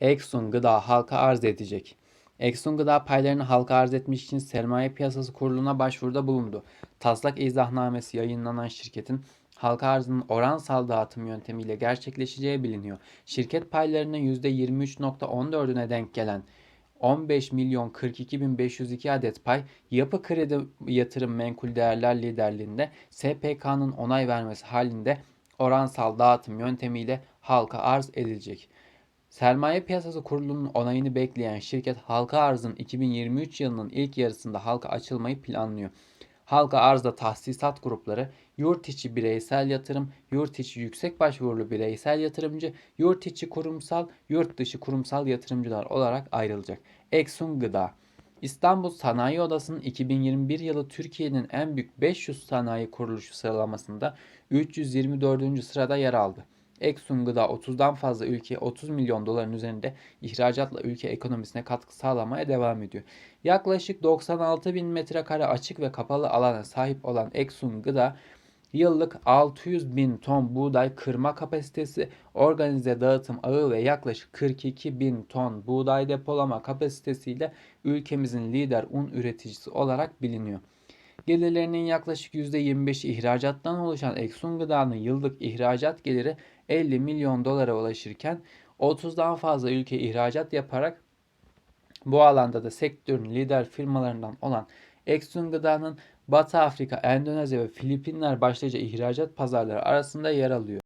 Exxon Gıda halka arz edecek. Exxon Gıda paylarını halka arz etmek için Sermaye Piyasası Kurulu'na başvuruda bulundu. Taslak izahnamesi yayınlanan şirketin halka arzının oransal dağıtım yöntemiyle gerçekleşeceği biliniyor. Şirket paylarının %23.14'üne denk gelen 15 milyon 42 bin 502 adet pay Yapı Kredi Yatırım Menkul Değerler liderliğinde SPK'nın onay vermesi halinde oransal dağıtım yöntemiyle halka arz edilecek. Sermaye Piyasası Kurulu'nun onayını bekleyen şirket halka arzın 2023 yılının ilk yarısında halka açılmayı planlıyor. Halka arzda tahsisat grupları, yurt içi bireysel yatırım, yurt içi yüksek başvurulu bireysel yatırımcı, yurt içi kurumsal, yurt dışı kurumsal yatırımcılar olarak ayrılacak. Exxon Gıda İstanbul Sanayi Odası'nın 2021 yılı Türkiye'nin en büyük 500 sanayi kuruluşu sıralamasında 324. sırada yer aldı. Exxon Gıda 30'dan fazla ülkeye 30 milyon doların üzerinde ihracatla ülke ekonomisine katkı sağlamaya devam ediyor. Yaklaşık 96 bin metrekare açık ve kapalı alana sahip olan Exxon Gıda yıllık 600 bin ton buğday kırma kapasitesi, organize dağıtım ağı ve yaklaşık 42 bin ton buğday depolama kapasitesiyle ülkemizin lider un üreticisi olarak biliniyor. Gelirlerinin yaklaşık %25'i ihracattan oluşan Exxon Gıda'nın yıllık ihracat geliri 50 milyon dolara ulaşırken 30'dan fazla ülke ihracat yaparak bu alanda da sektörün lider firmalarından olan Exxon Gıda'nın Batı Afrika, Endonezya ve Filipinler başlıca ihracat pazarları arasında yer alıyor.